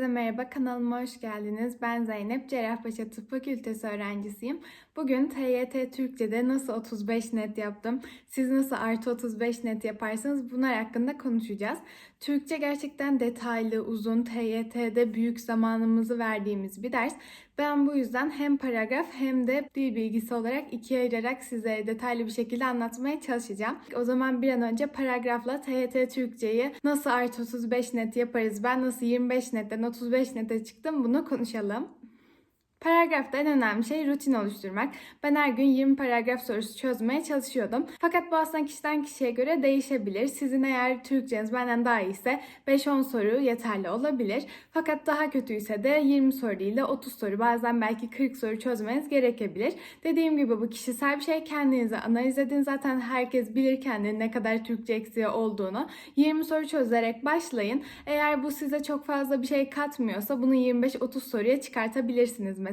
Herkese merhaba, kanalıma hoş geldiniz. Ben Zeynep, Cerrahpaşa Tıp Fakültesi öğrencisiyim. Bugün TYT Türkçe'de nasıl 35 net yaptım, siz nasıl artı 35 net yaparsınız bunlar hakkında konuşacağız. Türkçe gerçekten detaylı, uzun, TYT'de büyük zamanımızı verdiğimiz bir ders. Ben bu yüzden hem paragraf hem de dil bilgisi olarak ikiye ayırarak sizlere detaylı bir şekilde anlatmaya çalışacağım. O zaman bir an önce paragrafla TYT Türkçeyi nasıl artı 35 net yaparız, ben nasıl 25 netten 35 nete çıktım bunu konuşalım. Paragrafta en önemli şey rutin oluşturmak. Ben her gün 20 paragraf sorusu çözmeye çalışıyordum. Fakat bu aslında kişiden kişiye göre değişebilir. Sizin eğer Türkçeniz benden daha iyiyse 5-10 soru yeterli olabilir. Fakat daha kötüyse de 20 soru değil de 30 soru bazen belki 40 soru çözmeniz gerekebilir. Dediğim gibi bu kişisel bir şey. Kendinizi analiz edin. Zaten herkes bilir kendinin ne kadar Türkçe eksiği olduğunu. 20 soru çözerek başlayın. Eğer bu size çok fazla bir şey katmıyorsa bunu 25-30 soruya çıkartabilirsiniz mesela.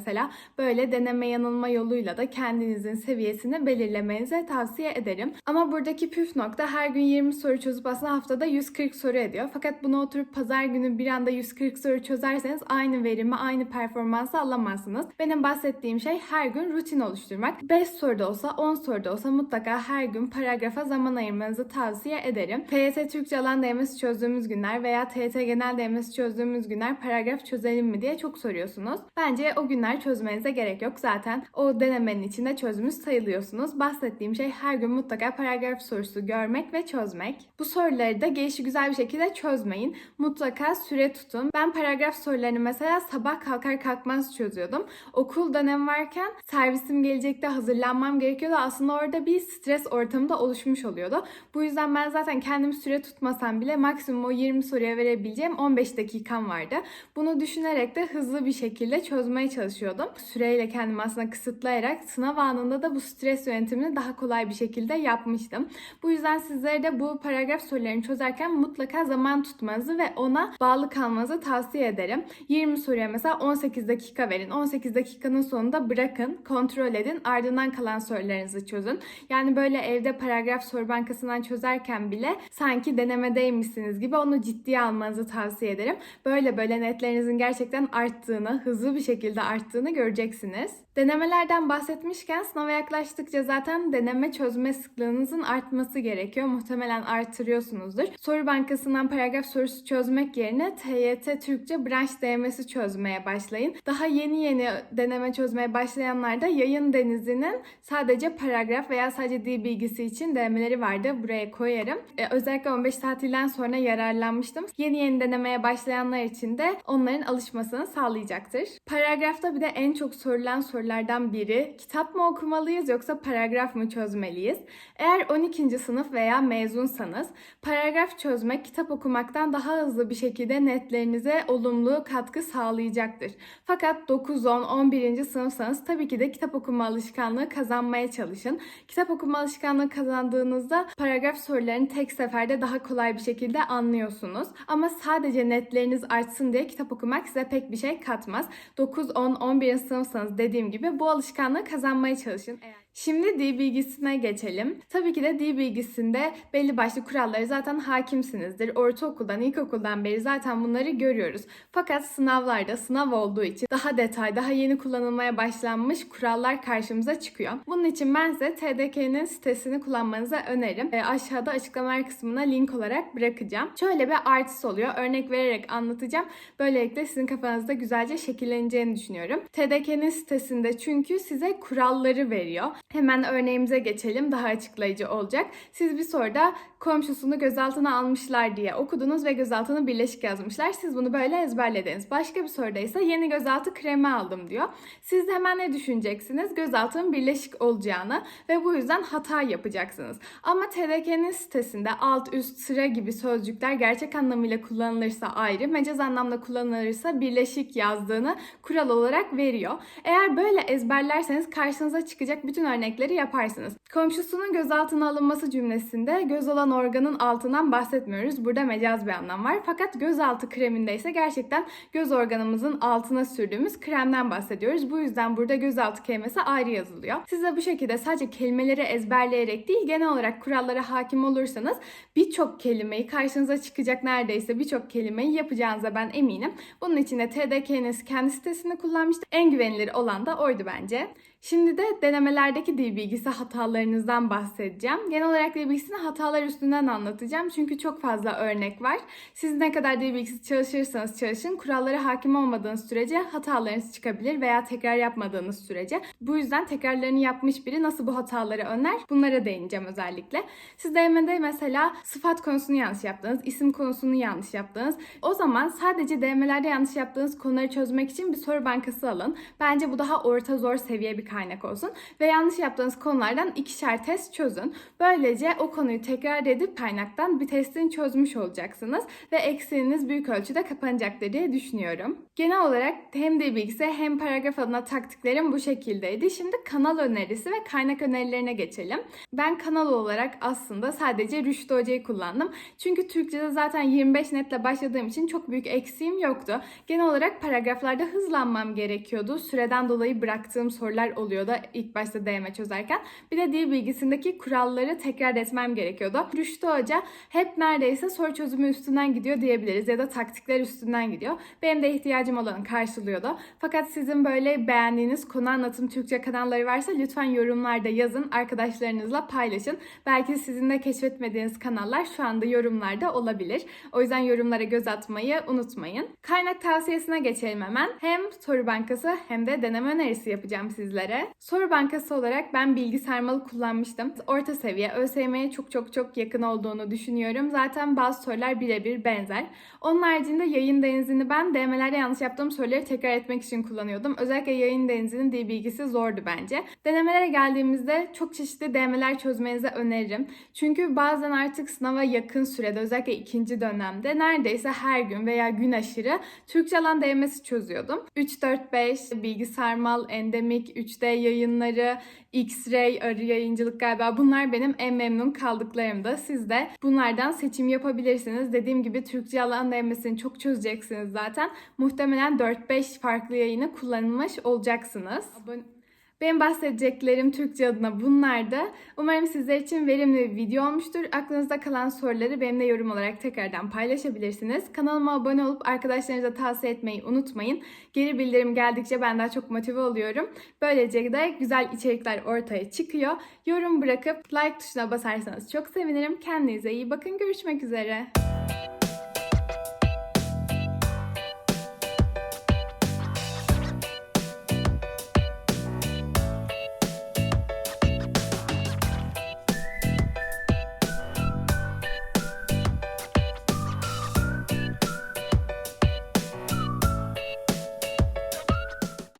Böyle deneme yanılma yoluyla da kendinizin seviyesini belirlemenize tavsiye ederim. Ama buradaki püf nokta her gün 20 soru çözüp aslında haftada 140 soru ediyor. Fakat bunu oturup pazar günü bir anda 140 soru çözerseniz aynı verimi, aynı performansı alamazsınız. Benim bahsettiğim şey her gün rutin oluşturmak. 5 soruda olsa, 10 soruda olsa mutlaka her gün paragrafa zaman ayırmanızı tavsiye ederim. TYT Türkçe alan DMS çözdüğümüz günler veya TYT genel DMS çözdüğümüz günler paragraf çözelim mi diye çok soruyorsunuz. Bence o günler çözmenize gerek yok. Zaten o denemenin içinde çözmüş sayılıyorsunuz. Bahsettiğim şey her gün mutlaka paragraf sorusu görmek ve çözmek. Bu soruları da gelişi güzel bir şekilde çözmeyin. Mutlaka süre tutun. Ben paragraf sorularını mesela sabah kalkar kalkmaz çözüyordum. Okul dönem varken servisim gelecekte hazırlanmam gerekiyordu. Aslında orada bir stres ortamı da oluşmuş oluyordu. Bu yüzden ben zaten kendim süre tutmasam bile maksimum o 20 soruya verebileceğim 15 dakikam vardı. Bunu düşünerek de hızlı bir şekilde çözmeye çalışıyordum. Süreyle kendimi aslında kısıtlayarak sınav anında da bu stres yönetimini daha kolay bir şekilde yapmıştım. Bu yüzden sizlere de bu paragraf sorularını çözerken mutlaka zaman tutmanızı ve ona bağlı kalmanızı tavsiye ederim. 20 soruya mesela 18 dakika verin. 18 dakikanın sonunda bırakın, kontrol edin. Ardından kalan sorularınızı çözün. Yani böyle evde paragraf soru bankasından çözerken bile sanki denemedeymişsiniz gibi onu ciddiye almanızı tavsiye ederim. Böyle böyle netlerinizin gerçekten arttığını, hızlı bir şekilde arttığını göreceksiniz. Denemelerden bahsetmişken sınava yaklaştıkça zaten deneme çözme sıklığınızın artması gerekiyor. Muhtemelen artırıyorsunuzdur. Soru bankasından paragraf sorusu çözmek yerine TYT Türkçe branş DMS'i çözmeye başlayın. Daha yeni yeni deneme çözmeye başlayanlar da yayın denizinin sadece paragraf veya sadece dil bilgisi için denemeleri vardı. Buraya koyarım. Ee, özellikle 15 tatilden sonra yararlanmıştım. Yeni yeni denemeye başlayanlar için de onların alışmasını sağlayacaktır. Paragrafta bir de en çok sorulan sorulardan biri kitap mı okumalıyız yoksa paragraf mı çözmeliyiz? Eğer 12. sınıf veya mezunsanız paragraf çözmek kitap okumaktan daha hızlı bir şekilde netlerinize olumlu katkı sağlayacaktır. Fakat 9, 10, 11. sınıfsanız tabii ki de kitap okuma alışkanlığı kazanmaya çalışın. Kitap okuma alışkanlığı kazandığınızda paragraf sorularını tek seferde daha kolay bir şekilde anlıyorsunuz. Ama sadece netleriniz artsın diye kitap okumak size pek bir şey katmaz. 9, 10, 11. sınıfsanız dediğim gibi bu alışkanlığı kazanmaya çalışın. Eğer Şimdi dil bilgisine geçelim. Tabii ki de dil bilgisinde belli başlı kuralları zaten hakimsinizdir. Ortaokuldan, ilkokuldan beri zaten bunları görüyoruz. Fakat sınavlarda sınav olduğu için daha detay, daha yeni kullanılmaya başlanmış kurallar karşımıza çıkıyor. Bunun için ben size TDK'nin sitesini kullanmanızı öneririm. E, aşağıda açıklamalar kısmına link olarak bırakacağım. Şöyle bir artısı oluyor. Örnek vererek anlatacağım. Böylelikle sizin kafanızda güzelce şekilleneceğini düşünüyorum. TDK'nin sitesinde çünkü size kuralları veriyor. Hemen örneğimize geçelim. Daha açıklayıcı olacak. Siz bir soruda komşusunu gözaltına almışlar diye okudunuz ve gözaltını birleşik yazmışlar. Siz bunu böyle ezberlediniz. Başka bir soruda ise yeni gözaltı kremi aldım diyor. Siz de hemen ne düşüneceksiniz? Gözaltının birleşik olacağını ve bu yüzden hata yapacaksınız. Ama TDK'nin sitesinde alt, üst, sıra gibi sözcükler gerçek anlamıyla kullanılırsa ayrı, mecaz anlamda kullanılırsa birleşik yazdığını kural olarak veriyor. Eğer böyle ezberlerseniz karşınıza çıkacak bütün örnekleri yaparsınız. Komşusunun gözaltına alınması cümlesinde göz olan olan organın altından bahsetmiyoruz. Burada mecaz bir anlam var. Fakat gözaltı kreminde ise gerçekten göz organımızın altına sürdüğümüz kremden bahsediyoruz. Bu yüzden burada gözaltı kelimesi ayrı yazılıyor. Siz de bu şekilde sadece kelimeleri ezberleyerek değil genel olarak kurallara hakim olursanız birçok kelimeyi karşınıza çıkacak neredeyse birçok kelimeyi yapacağınıza ben eminim. Bunun için de TDK'nin kendi sitesini kullanmıştım. En güvenilir olan da oydu bence. Şimdi de denemelerdeki dil bilgisi hatalarınızdan bahsedeceğim. Genel olarak dil bilgisini hatalar üstünden anlatacağım. Çünkü çok fazla örnek var. Siz ne kadar dil bilgisi çalışırsanız çalışın, kurallara hakim olmadığınız sürece hatalarınız çıkabilir veya tekrar yapmadığınız sürece. Bu yüzden tekrarlarını yapmış biri nasıl bu hataları önler? Bunlara değineceğim özellikle. Siz DM'de mesela sıfat konusunu yanlış yaptınız, isim konusunu yanlış yaptınız. O zaman sadece DM'lerde yanlış yaptığınız konuları çözmek için bir soru bankası alın. Bence bu daha orta zor seviye bir kaynak olsun. Ve yanlış yaptığınız konulardan ikişer test çözün. Böylece o konuyu tekrar edip kaynaktan bir testini çözmüş olacaksınız. Ve eksiğiniz büyük ölçüde kapanacaktır diye düşünüyorum. Genel olarak hem dil bilgisi hem paragraf adına taktiklerim bu şekildeydi. Şimdi kanal önerisi ve kaynak önerilerine geçelim. Ben kanal olarak aslında sadece Rüştü Hoca'yı kullandım. Çünkü Türkçe'de zaten 25 netle başladığım için çok büyük eksiğim yoktu. Genel olarak paragraflarda hızlanmam gerekiyordu. Süreden dolayı bıraktığım sorular oluyordu ilk başta DM çözerken. Bir de dil bilgisindeki kuralları tekrar etmem gerekiyordu. Rüştü Hoca hep neredeyse soru çözümü üstünden gidiyor diyebiliriz ya da taktikler üstünden gidiyor. Benim de ihtiyacım olanı karşılıyordu. Fakat sizin böyle beğendiğiniz konu anlatım Türkçe kanalları varsa lütfen yorumlarda yazın. Arkadaşlarınızla paylaşın. Belki sizin de keşfetmediğiniz kanallar şu anda yorumlarda olabilir. O yüzden yorumlara göz atmayı unutmayın. Kaynak tavsiyesine geçelim hemen. Hem soru bankası hem de deneme önerisi yapacağım sizlere. Soru bankası olarak ben bilgi sarmalı kullanmıştım. Orta seviye ÖSYM'ye çok çok çok yakın olduğunu düşünüyorum. Zaten bazı sorular birebir benzer. Onun haricinde yayın denizini ben DM'lerde yanlış yaptığım soruları tekrar etmek için kullanıyordum. Özellikle yayın denizinin dil bilgisi zordu bence. Denemelere geldiğimizde çok çeşitli DM'ler çözmenizi öneririm. Çünkü bazen artık sınava yakın sürede özellikle ikinci dönemde neredeyse her gün veya gün aşırı Türkçe alan DM'si çözüyordum. 3, 4, 5, bilgi sarmal, endemik, 3D yayınları, X-Ray, arı yayıncılık galiba bunlar benim en memnun kaldıklarımda. Siz de bunlardan seçim yapabilirsiniz. Dediğim gibi Türkçe alan DM'sini çok çözeceksiniz zaten. Muhtemelen 4-5 farklı yayını kullanmış olacaksınız. Abone benim bahsedeceklerim Türkçe adına bunlardı. Umarım sizler için verimli bir video olmuştur. Aklınızda kalan soruları benimle yorum olarak tekrardan paylaşabilirsiniz. Kanalıma abone olup arkadaşlarınıza tavsiye etmeyi unutmayın. Geri bildirim geldikçe ben daha çok motive oluyorum. Böylece de güzel içerikler ortaya çıkıyor. Yorum bırakıp like tuşuna basarsanız çok sevinirim. Kendinize iyi bakın. Görüşmek üzere.